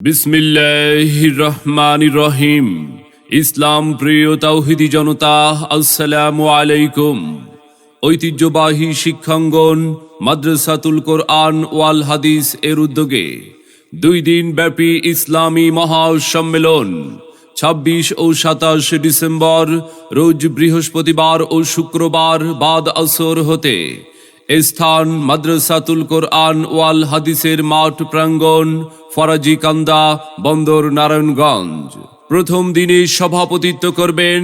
বিসমিল্লাহ রহমান রহিম ইসলাম প্রিয় তাওহিদি জনতা, আসসালামু আলাইকুম। ঐতিহ্যবাহী শিক্ষাঙ্গন মাদ্রাসাতুল কোরআন ওয়াল হাদিস এর উদ্যোগে দুই দিন ব্যাপী ইসলামী মহাসম্মেলন। ছাব্বিশ ও সাতাশ ডিসেম্বর, রোজ বৃহস্পতিবার ও শুক্রবার বাদ আসর হতে স্থান, মাদ্রাসাতুল কোরআন, ওয়াল হাদিসের মাঠ প্রাঙ্গণ, ফরাজি কান্দা, বন্দর নারায়ণগঞ্জ। প্রথম দিনে সভাপতিত্ব করবেন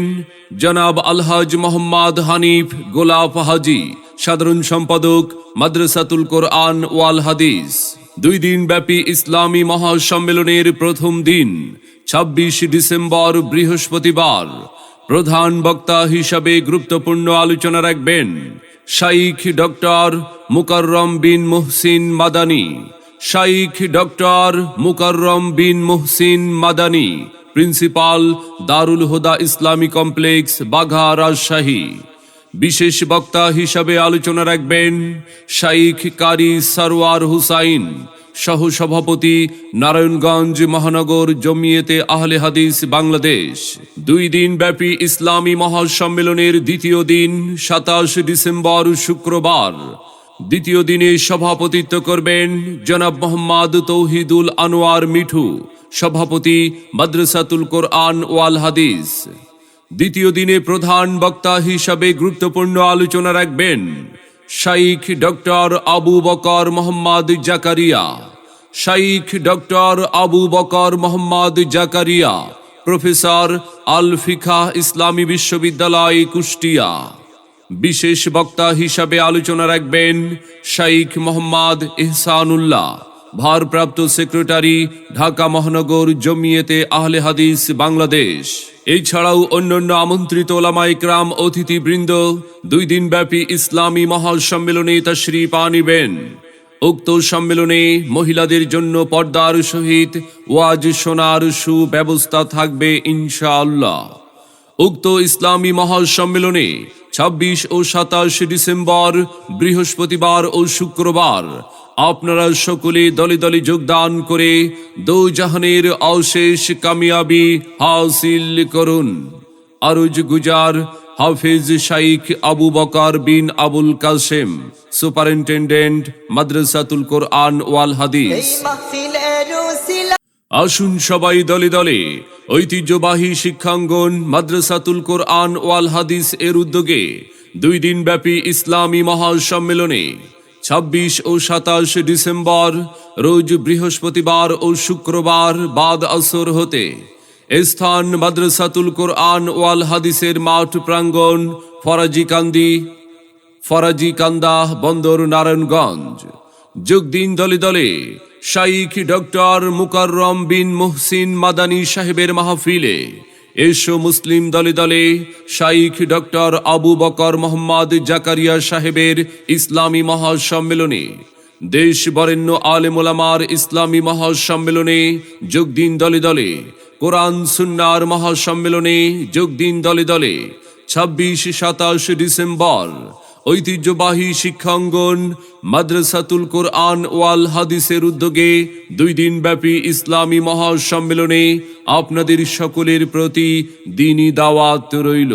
জনাব আলহাজ মোহাম্মদ হানিফ গোলাপ হাজি, সাধারণ সম্পাদক, মাদ্রাসাতুল কোরআন, ওয়াল হাদিস। দুই দিন ব্যাপী ইসলামী মহাসম্মেলনের প্রথম দিন, ছাব্বিশ ডিসেম্বর বৃহস্পতিবার। প্রধান বক্তা হিসাবে গুরুত্বপূর্ণ আলোচনা রাখবেন Shaikh doctor Mukarram Bin Mohsin Madani. Shaikh doctor Mukarram Bin Mohsin Madani, principal Darul Huda Islami complex, Bagha Rajshahi. বিশেষ বক্তা হিসাবে আলোচনা রাখবেন শাইখ কারি সরওয়ার হুসাইন। সহ সভাপতি নারায়ণগঞ্জ মহানগর জমিয়েতে আহলে হাদিস বাংলাদেশ। দুই দিন ব্যাপী ইসলামী মহাসম্মেলনের দ্বিতীয় দিন, সাতাশ ডিসেম্বর শুক্রবার। দ্বিতীয় দিনে সভাপতিত্ব করবেন জনাব মোহাম্মদ তৌহিদুল আনোয়ার মিঠু, সভাপতি মাদ্রাসাতুল কোরআন ওয়াল হাদিস। দ্বিতীয় দিনে প্রধান বক্তা হিসাবে গুরুত্বপূর্ণ আলোচনা রাখবেন Shaikh doctor Abu Bakr Mohammad Zakaria. Shaikh doctor Abu Bakr Mohammad Zakaria, professor আলফিখা ইসলামী বিশ্ববিদ্যালয় কুষ্টিয়া। বিশেষ বক্তা হিসাবে আলোচনা রাখবেন শাইখ মোহাম্মদ ইহসানুল্লাহ ভারপ্রাপ্ত সেক্রেটারি ঢাকা মহানগর জমিয়েতে আহলে হাদিস বাংলাদেশ। এছাড়াও অন্যান্য আমন্ত্রিত ওলামাইকরাম অতিথিবৃন্দ দুই দিনব্যাপী ইসলামী মহাসম্মেলনে তশরিফ আনিবেন। উক্ত সম্মেলনে মহিলাদের জন্য পর্দার সহিত ওয়াজ শোনার সুব্যবস্থা থাকবে ইনশাআল্লাহ। উক্ত ইসলামী মহাসম্মেলনে ছাব্বিশ ও সাতাশ ডিসেম্বর বৃহস্পতিবার ও শুক্রবার আপনারা সকলে দলে দলে যোগদান করে দৌজাহানের অশেষ কামিয়াবি হাসিল করুন। আরুজ গুজার হাফিজ শাইখ আবু বকার বিন আবুল কাসেম সুপারিনটেন্ডেন্ট মাদ্রাসাতুল কোরআন ওয়াল হাদিস। আসুন সবাই দলে দলে ঐতিহ্যবাহী শিক্ষাঙ্গন, মাদ্রাসাতুল কোরআন ওয়াল হাদিস এর উদ্যোগে দুই দিন ব্যাপী ইসলামী মহাসম্মেলনে ছাব্বিশ ও সাতাশ ডিসেম্বর, রোজ বৃহস্পতিবার ও শুক্রবার বাদ আসর হতে স্থান মাদ্রাসাতুল কোরআন ওয়াল হাদিসের মাঠ প্রাঙ্গণ ফরাজি কান্দি ফরাজি কান্দা বন্দর নারায়ণগঞ্জ। যোগ দিন দলে দলে। শাইখ ডক্টর মুকাররম বিন মুহসিন মাদানী সাহেবের মাহফিলে। এসো মুসলিম দলে দলে, শাইখ ডক্টর আবু বকর মোহাম্মদ জাকারিয়া সাহেবের ইসলামী মহাসম্মেলনে। দেশ বরেণ্য আলেমোলামার ইসলামী মহাসম্মেলনে যোগ দিন দলে দলে। কোরআন সুন্নার মহাসম্মেলনে যোগ দিন দলে দলে। ছাব্বিশ সাতাশ ডিসেম্বর ঐতিহ্যবাহী শিক্ষাঙ্গন, মাদ্রাসাতুল কোরআন ওয়াল হাদিসের উদ্যোগে দুই দিন ব্যাপী ইসলামী মহাসম্মেলনে আপনাদের সকলের প্রতি দিনই দাওয়াত রইল।